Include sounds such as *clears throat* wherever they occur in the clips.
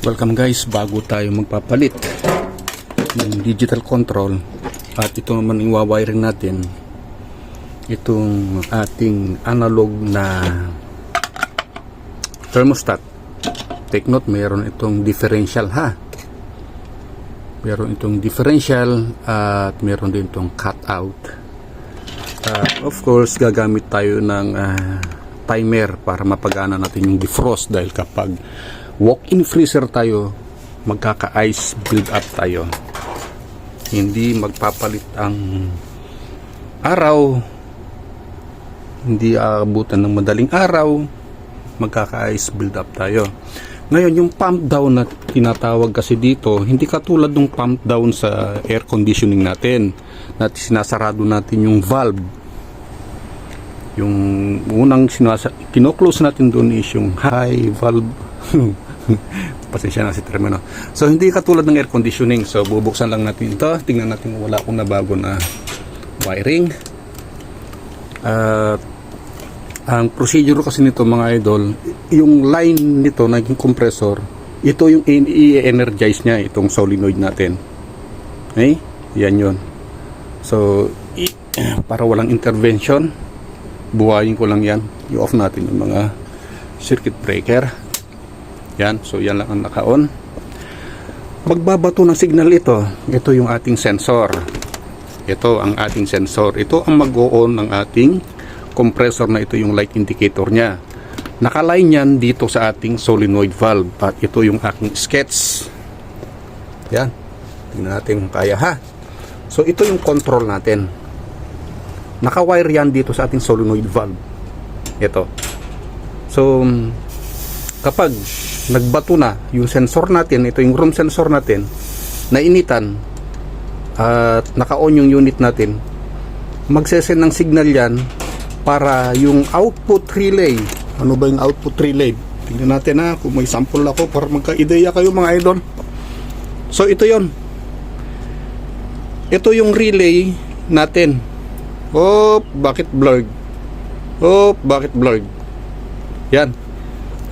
Welcome guys, bago tayo magpapalit ng digital control at ito naman yung wawiring natin itong ating analog na thermostat. Take note mayroon itong differential ha? Mayroon itong differential at mayroon din itong cut out at of course gagamit tayo ng ah, timer para mapagana natin yung defrost dahil kapag walk-in freezer tayo magkaka-ice build up tayo. Hindi magpapalit ang araw. Hindi aabutan ng madaling araw. Magkaka-ice build up tayo. Ngayon yung pump down na tinatawag kasi dito hindi katulad ng pump down sa air conditioning natin na sinasarado natin yung valve. Yung unang sinasa kinoklose natin doon is yung high valve *laughs* *laughs* pasensya na si termino. So hindi katulad ng air conditioning. So bubuksan lang natin ito. Tingnan natin wala akong nabago na wiring. At ang procedure kasi nito mga idol yung line nito naging compressor ito yung i-energize niya itong solenoid natin. Okay? Yan yon so *clears throat* para walang intervention buhayin ko lang yan. I-off natin yung mga circuit breaker yan so yan lang ang naka-on. Magbabato ng signal ito. Ito yung ating sensor. Ito ang ating sensor. Ito ang mag-o-on ng ating compressor na ito yung light indicator niya. Nakaline yan dito sa ating solenoid valve at ito yung aking sketch. Yan tingnan natin kung kaya ha? So ito yung control natin. Nakawire yan dito sa ating solenoid valve. Ito. So kapag nagbato na. Yung sensor natin ito yung room sensor natin nainitan at naka-on yung unit natin. Magsesend ng signal yan para yung output relay. Ano ba yung output relay? Tingnan natin ha kung may sample ako para magka-ideya kayo mga idol. So ito yon ito yung relay natin. Oh bakit blurred? Oh bakit blurred? Yan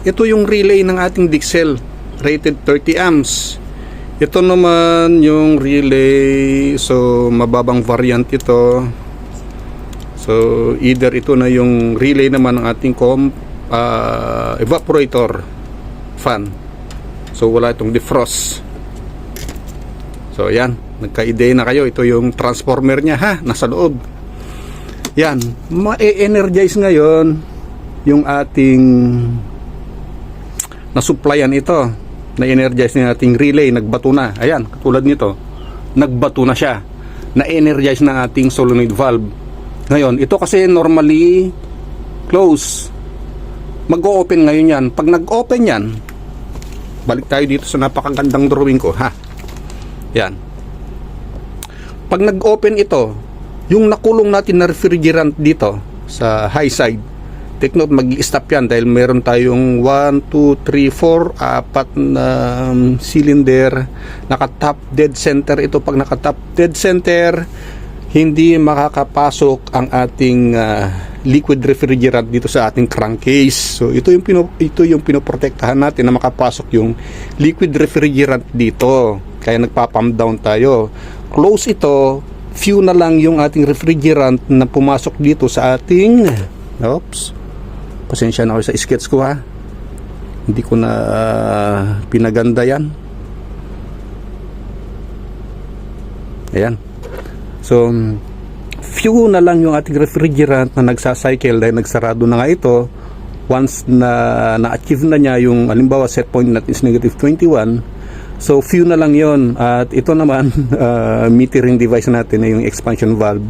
ito yung relay ng ating Dixel rated 30 amps. Ito naman yung relay so mababang variant ito. So either ito na yung relay naman ng ating com ah, evaporator fan. So wala itong defrost. So yan nagka-ideya na kayo. Ito yung transformer niya ha? Nasa loob. Yan ma-energize ngayon yung ating na-supplyan ito. Na-energize na ating relay. Nagbato na. Ayan katulad nito. Nagbato na siya. Na-energize na ating solenoid valve. Ngayon ito kasi normally close. Mag-open ngayon yan. Pag nag-open yan balik tayo dito sa napakagandang drawing ko ha? Yan. Pag nag-open ito yung nakulong natin na refrigerant dito sa high side take note mag-stop yan dahil meron tayong 1, 2, 3, 4 apat na um, cylinder. Naka-top dead center ito. Pag naka-top dead center hindi makakapasok ang ating ah, liquid refrigerant dito sa ating crankcase. So ito yung pino, ito yung pinoprotektahan natin na makapasok yung liquid refrigerant dito. Kaya nagpa-pump down tayo. Close ito. Few na lang yung ating refrigerant na pumasok dito sa ating oops pasensya na ako sa sketch ko ha? Hindi ko na ah, pinaganda yan. Ayan. So few na lang yung ating refrigerant na nagsacycle dahil nagsarado na nga ito. Once na na-achieve na niya yung halimbawa set point natin is negative 21 so few na lang yon at ito naman *laughs* uh, metering device natin na yung expansion valve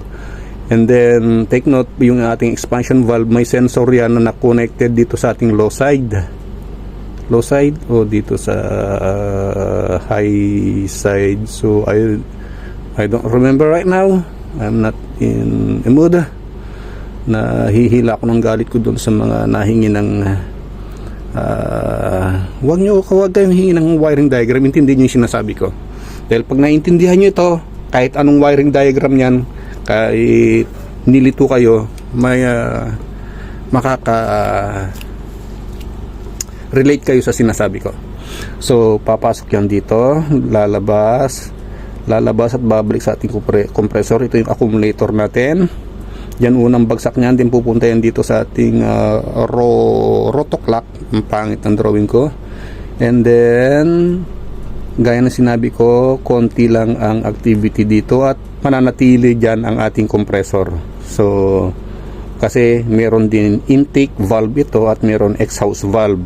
And then, take note, yung ating expansion valve, may sensor yan na na-connected dito sa ating low side. Low side o dito sa uh, high side. So, I, I don't remember right now. I'm not in a mood na hihila ako ng galit ko doon sa mga nahingi ng uh, huwag nyo, huwag kayong hingi ng wiring diagram intindihin nyo yung sinasabi ko dahil pag naintindihan nyo ito kahit anong wiring diagram yan kahit nilito kayo may ah, makaka relate kayo sa sinasabi ko So, papasok yan dito, lalabas, lalabas at babalik sa ating compre- compressor. Ito yung accumulator natin. Yan unang bagsak niyan, din pupunta yan dito sa ating uh, ro rotoclock. Ang pangit ng drawing ko. And then, gaya ng sinabi ko, konti lang ang activity dito at mananatili dyan ang ating compressor. So, kasi meron din intake valve ito at meron exhaust valve.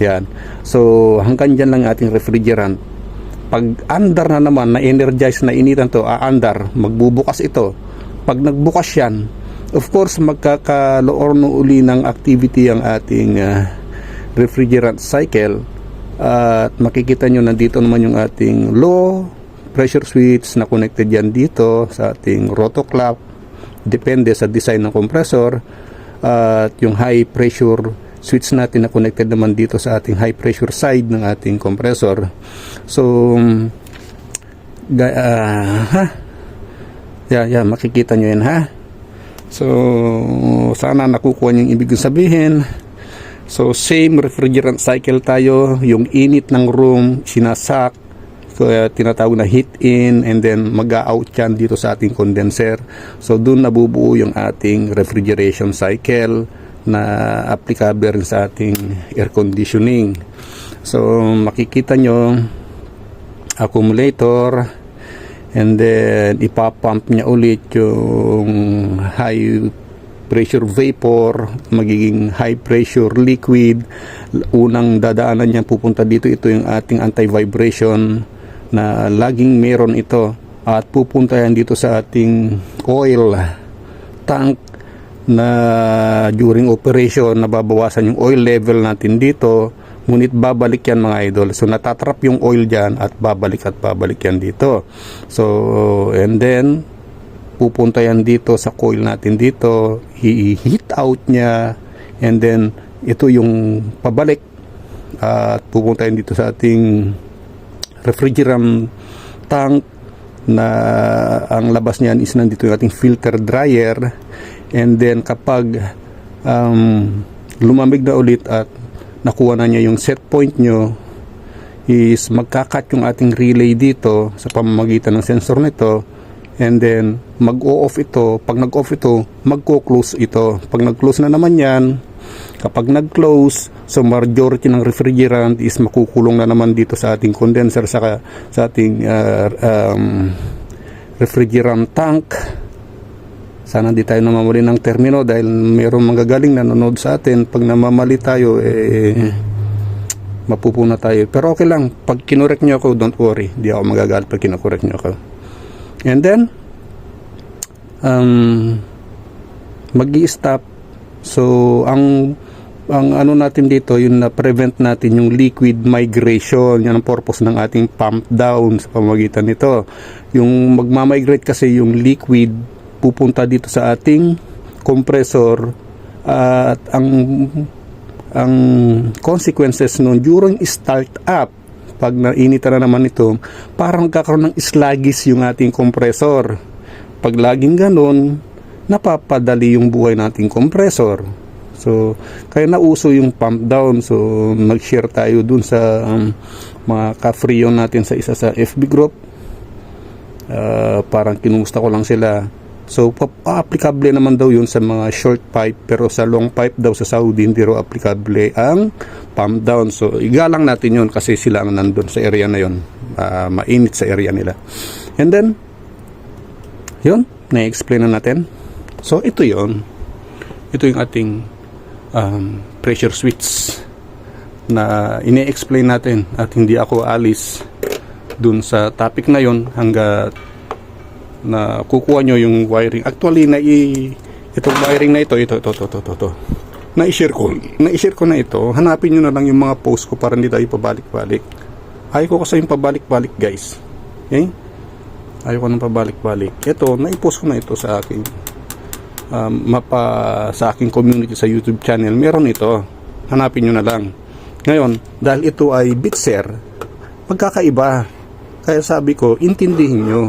Yan. So, hanggang dyan lang ating refrigerant. Pag under na naman, na energize na initan to, aandar, magbubukas ito. Pag nagbukas yan, of course, magkakaloor no uli ng activity ang ating ah, refrigerant cycle at makikita nyo nandito naman yung ating low pressure switch na connected yan dito sa ating rotoclap. Depende sa design ng compressor at yung high pressure switch natin na connected naman dito sa ating high pressure side ng ating compressor. So ah, ha? Yeah, yeah, makikita nyo yan ha? So sana nakukuha nyo yung ibig sabihin. So same refrigerant cycle tayo, yung init ng room sinasak, kaya tinatawag na heat in and then mag-out yan dito sa ating condenser. So doon nabubuo yung ating refrigeration cycle na applicable rin sa ating air conditioning. So makikita nyo accumulator and then ipapump niya ulit yung high pressure vapor, magiging high pressure liquid. Unang dadaanan niya pupunta dito, ito yung ating anti-vibration na laging meron ito. At pupunta yan dito sa ating oil tank na during operation nababawasan yung oil level natin dito. Ngunit babalik yan mga idol. So natatrap yung oil dyan at babalik at babalik yan dito. So and then pupunta yan dito sa coil natin dito, i-heat out niya, and then ito yung pabalik. At pupunta yan dito sa ating refrigerant tank na ang labas niyan is nandito yung ating filter dryer. And then kapag um, lumamig na ulit at nakuha na niya yung set point nyo is magkakat yung ating relay dito sa pamamagitan ng sensor nito. And then mag-o-off ito. Pag nag-off ito magko-close ito. Pag nag-close na naman yan kapag nag-close so majority ng refrigerant is makukulong na naman dito sa ating condenser sa, sa ating uh, um, refrigerant tank. Sana di tayo namamali ng termino dahil mayroong manggagaling nanonood sa atin. Pag namamali tayo eh mapupuna tayo. Pero okay lang pag kinorek nyo ako don't worry. Di ako magagalit pag kinokorek nyo ako. And then, um, mag stop So, ang ang ano natin dito, yung na-prevent natin yung liquid migration. Yan ang purpose ng ating pump down sa pamagitan nito. Yung magmamigrate kasi yung liquid pupunta dito sa ating compressor at ang ang consequences nun during start up pag nainitan na naman ito, parang magkakaroon ng sluggish yung ating compressor. Pag laging ganun, napapadali yung buhay nating compressor. So, kaya nauso yung pump down. So, nag-share tayo dun sa um, mga ka-freon natin sa isa sa FB group. Uh, parang kinumusta ko lang sila So, applicable naman daw yun sa mga short pipe pero sa long pipe daw sa Saudi hindi raw applicable ang pump down. So, igalang natin yun kasi sila ang nandun sa area na yun. Uh, mainit sa area nila. And then, yun, na-explain na natin. So, ito yun. Ito yung ating um, pressure switch na ine-explain natin at hindi ako alis dun sa topic na yon hanggat na kukuha nyo yung wiring. Actually, na i itong wiring na ito, ito, ito, ito, ito, ito, ito. Na-share ko. Na-share ko na ito. Hanapin nyo na lang yung mga post ko para hindi tayo pabalik-balik. Ayaw ko kasi yung pabalik-balik, guys. Okay? Ayaw ko nang pabalik-balik. Ito, na-post ko na ito sa aking um, mapa sa aking community sa YouTube channel. Meron ito. Hanapin nyo na lang. Ngayon, dahil ito ay Bitser, magkakaiba. Kaya sabi ko, intindihin nyo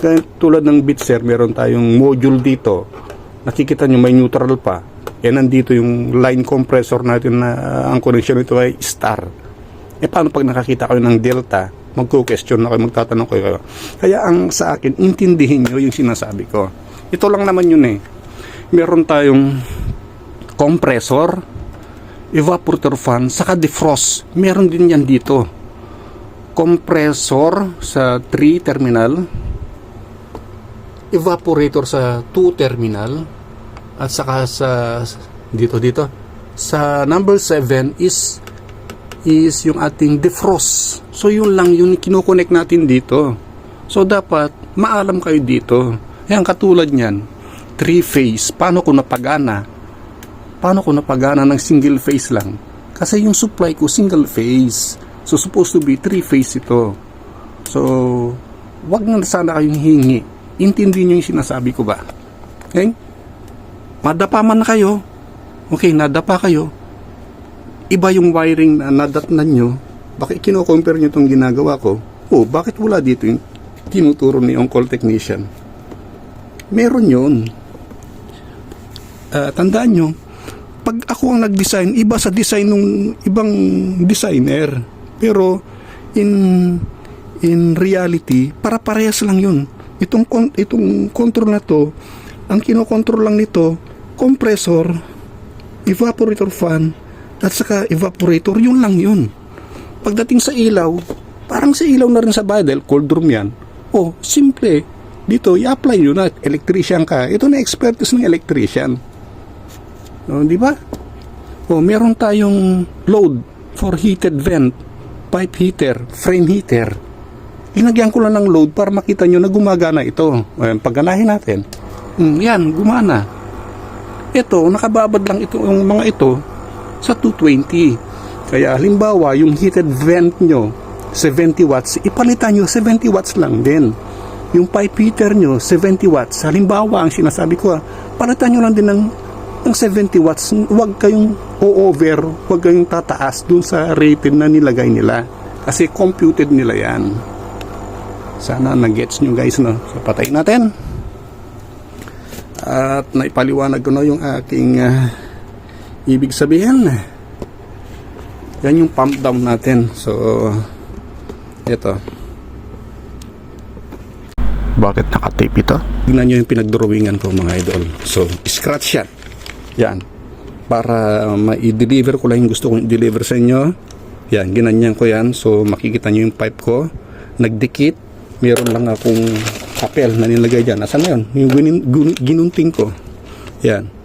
kaya tulad ng Bitzer, meron tayong module dito. Nakikita nyo may neutral pa. E nandito yung line compressor natin na uh, ang connection nito ay star. Eh paano pag nakakita kayo ng delta, magko-question na kayo, magtatanong kayo. Kaya ang sa akin, intindihin nyo yung sinasabi ko. Ito lang naman yun eh. Meron tayong compressor, evaporator fan, saka defrost. Meron din yan dito. Compressor sa 3 terminal, evaporator sa 2 terminal, at saka sa dito dito sa number 7 is is yung ating defrost. So yun lang yung kinoconnect natin dito. So dapat maalam kayo dito. Ayan katulad niyan, three phase. Paano ko napagana? Paano ko napagana ng single phase lang? Kasi yung supply ko single phase. So supposed to be three phase ito. So wag na sana kayong hingi. Intindi niyo yung sinasabi ko ba? Okay? Madapa man na kayo. Okay, nadapa kayo iba yung wiring na nadatnan nyo, bakit kino-compare nyo itong ginagawa ko? Oh, bakit wala dito yung tinuturo ni on-call technician? Meron yun. Ah, tandaan nyo, pag ako ang nag-design, iba sa design ng ibang designer. Pero, in in reality, para parehas lang yun. Itong, itong control na to, ang kinokontrol lang nito, compressor, evaporator fan, at saka evaporator, yun lang yun. Pagdating sa ilaw, parang sa ilaw na rin sa dahil cold room yan. Oh, simple. Dito, i-apply nyo na. Electrician ka. Ito na expertise ng electrician. Oh, di ba? Oh, meron tayong load for heated vent, pipe heater, frame heater. Linagyan ko lang ng load para makita nyo na gumagana ito. Ayan, pagganahin natin. Hmm, yan, gumana. Ito, nakababad lang ito, yung mga ito sa 220. Kaya halimbawa, yung heated vent nyo, 70 watts, ipalitan nyo 70 watts lang din. Yung pipe heater nyo, 70 watts. Halimbawa, ang sinasabi ko, ah, palitan nyo lang din ng, ng 70 watts. Huwag kayong o-over, huwag kayong tataas dun sa rated na nilagay nila. Kasi computed nila yan. Sana nag-gets nyo guys, no? So, patayin natin. At naipaliwanag ko na yung aking ah, ibig sabihin yan yung pump down natin so ito bakit nakatape ito? tingnan nyo yung pinagdrawingan ko mga idol so scratch yan yan para ma-deliver ko lang yung gusto kong i-deliver sa inyo yan ginanyan ko yan so makikita nyo yung pipe ko nagdikit meron lang akong papel na nilagay dyan asan na yun? yung ginin- gun- ginunting ko yan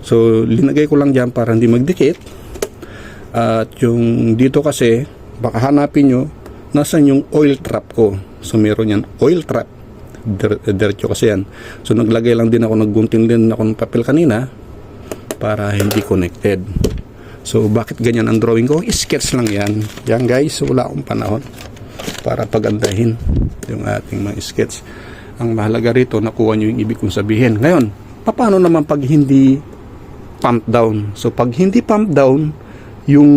So, linagay ko lang dyan para hindi magdikit. At yung dito kasi, baka hanapin nyo, nasan yung oil trap ko. So, meron yan, oil trap. Der, diretso kasi yan. So, naglagay lang din ako, naggunting din ako ng papel kanina para hindi connected. So, bakit ganyan ang drawing ko? Sketch lang yan. Yan guys, wala akong panahon para pagandahin yung ating mga sketch. Ang mahalaga rito, nakuha nyo yung ibig kong sabihin. Ngayon, paano naman pag hindi pump down. So pag hindi pump down, yung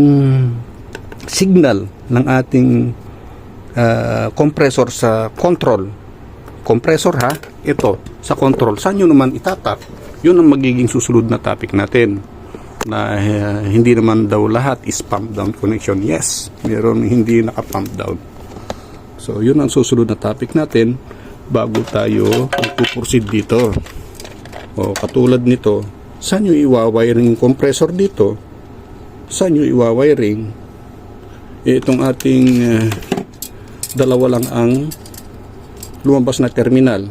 signal ng ating uh, compressor sa control, compressor ha, ito sa control, saan nyo naman itatap? Yun ang magiging susunod na topic natin na uh, hindi naman daw lahat is pump down connection. Yes, meron hindi naka-pump down. So, yun ang susunod na topic natin bago tayo magpuproceed dito. O, katulad nito, saan nyo iwawiring yung compressor dito? Saan nyo iwawiring? Eh, itong ating uh, dalawa lang ang lumabas na terminal.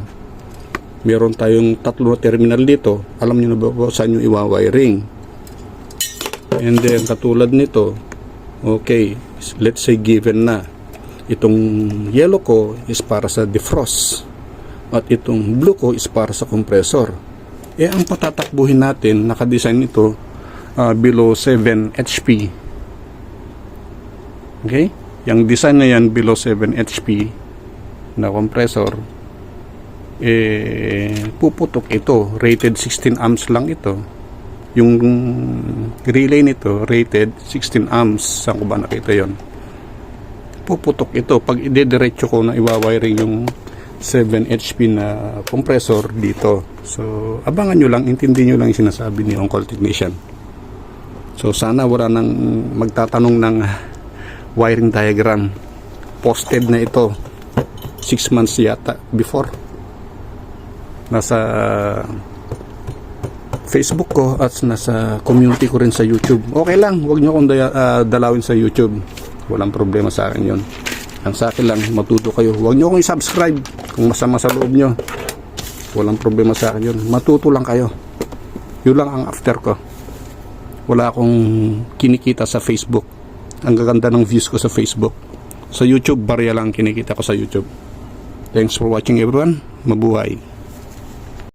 Meron tayong tatlo na terminal dito. Alam niyo na ba kung saan nyo iwawiring? And then, katulad nito, okay, let's say given na. Itong yellow ko is para sa defrost. At itong blue ko is para sa compressor eh ang patatakbuhin natin nakadesign ito uh, below 7 HP okay yung design na yan below 7 HP na compressor eh puputok ito rated 16 amps lang ito yung relay nito rated 16 amps saan ko ba nakita yon puputok ito pag idediretso ko na iwawiring yung 7 HP na compressor dito. So, abangan nyo lang, intindi nyo lang yung sinasabi ni On-Call Technician. So, sana wala nang magtatanong ng wiring diagram. Posted na ito 6 months yata before. Nasa Facebook ko at nasa community ko rin sa YouTube. Okay lang, huwag nyo akong daya- ah, dalawin sa YouTube. Walang problema sa akin yon. Ang sa akin lang, matuto kayo. Huwag nyo akong i-subscribe kung masama sa loob nyo. Walang problema sa akin yun. Matuto lang kayo. Yun lang ang after ko. Wala akong kinikita sa Facebook. Ang gaganda ng views ko sa Facebook. Sa YouTube, barya lang ang kinikita ko sa YouTube. Thanks for watching everyone. Mabuhay.